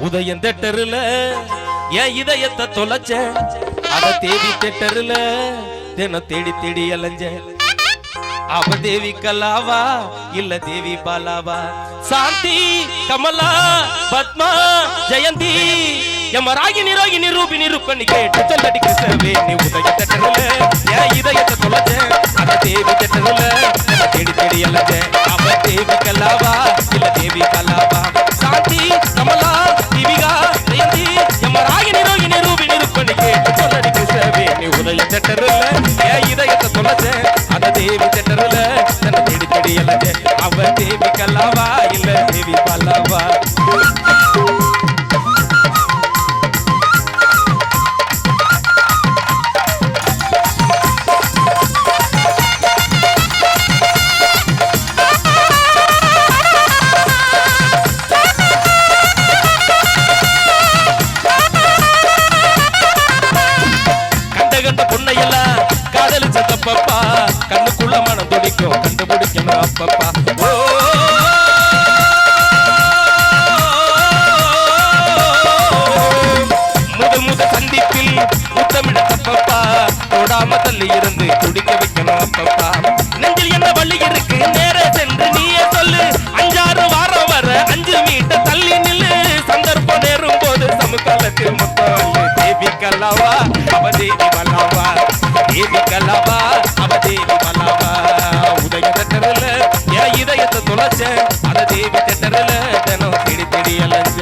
உதயம் தெட்டருல என் இதயத்தை தொலைச்ச அத தேவி தெட்டருல தினம் தேடி தேடி அலைஞ்ச. அவ தேவி கலாவா இல்ல தேவி பாலாவா? சாந்தி கமலா பத்மா ஜெயந்தி எம்ம யமராகினி ரோகிணி ரூபினி ருப்பனி கேட்டு சொல்லடி கிருஷ்ணவே நீ உதய தட்டருல என் இதயத்தை தொலைச்ச அத தேவி தட்டருல தேடி தேடி அலைஞ்ச. அவ தேவி கலாவா இல்ல தேவி பாலாவா உதய தட்டருல. என் இதயத்தை தொலைச்ச? அந்த தேவி தட்டருல. தன்னை தேடி தேடி அலைஞ்ச அவ தேவி கல்லாவா இல்ல தேவி பல்லாவா? Oh. அப்பப்பா ஓ முதல் முதல் சந்திப்பில் முத்தமிட தப்பப்பா தொடாம தள்ளி இருந்து குடிக்க வைக்கணும் அப்பப்பா. நெஞ்சில் என்ன வழி இருக்கு? நேர சென்று நீயே சொல்லு. அஞ்சாறு வாரம் வர அஞ்சு மீட்டர் தள்ளி நில்லு. சந்தர்ப்பம் நேரும் போது சமுகாலத்தில் மொத்தம் தேவி கல்லாவா அவ தேவி தேவி கல்லாவா அவ இதயத்தை தொலைச்ச அத தேவி திட்டறல தினம் திடி திடி அலைஞ்ச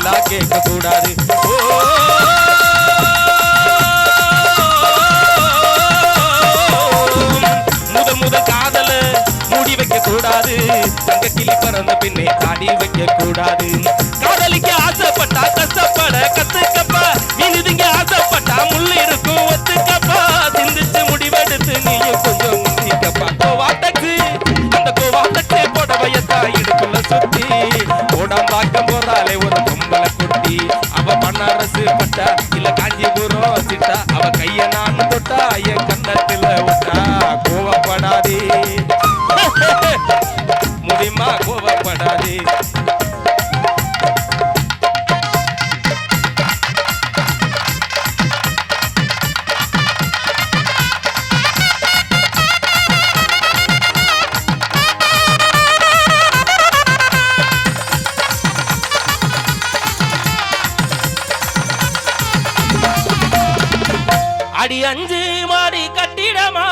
பாலாட கேட்க கூடாது ஓ முதல் முதல் காதல மூடி வைக்க கூடாது தங்க கிளி பறந்த பின்னே தாடி வைக்க கூடாது காதலிக்க ஆசைப்பட்டா கஷ்டப்பட கத்துக்கப்பா மீனுதுங்க ஆசைப்பட்டா முள்ளு இருக்கும் ஒத்துக்கப்பா சிந்திச்சு முடிவெடுத்து நீயும் கொஞ்சம் முந்திக்கப்பா கோவாட்டக்கு அந்த கோவாட்டக்கு புடவையத்தா இடுப்புல சுத்தி ஓடம்பாக்கம் போறாளே ஒரு பொம்பளை அவ பன்னாரசு பட்டா இல்ல காஞ்சிபுரம் சிட்டா அவ கைய நான் தொட்டா என் கண்ணத்துல விட்டா கோவப்படாதே. முடியுமா? கோவப்படாதே. அடி அஞ்சு மாடி கட்டிடமா?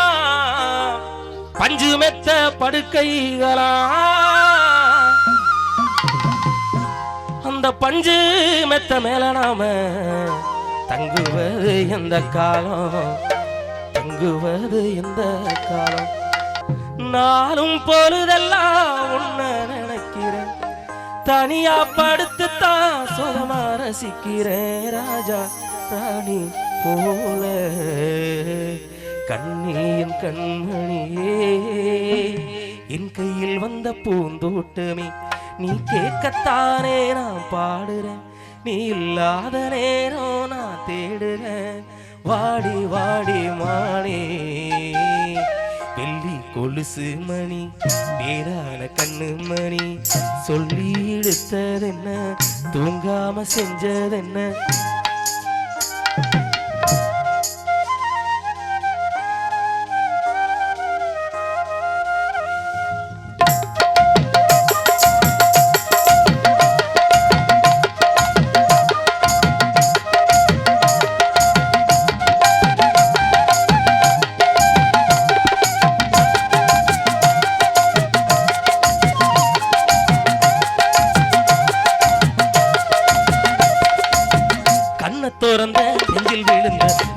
பஞ்சு மெத்த படுக்கைகளா? அந்த பஞ்சு மெத்த மேல நாம தங்குவது எந்த காலம்? தங்குவது எந்த காலம்? நாளும் பொழுதெல்லாம் உன்ன நினைக்கிறேன். தனியா படுத்துத்தான் சுகமா ரசிக்கிறேன். ராஜா ராணி போல கண்ணியின் கண்மணியே என் கையில் வந்த பூந்தோட்டமே நீ கேட்கத்தானே நான் பாடுறேன். நீ இல்லாத நேரம் நான் தேடுறேன். வாடி வாடி மானே வெள்ளி கொலுசு மணி நேரான கண்ணு மணி சொல்லி எடுத்ததென்ன தூங்காம செஞ்சதென்ன இருந்த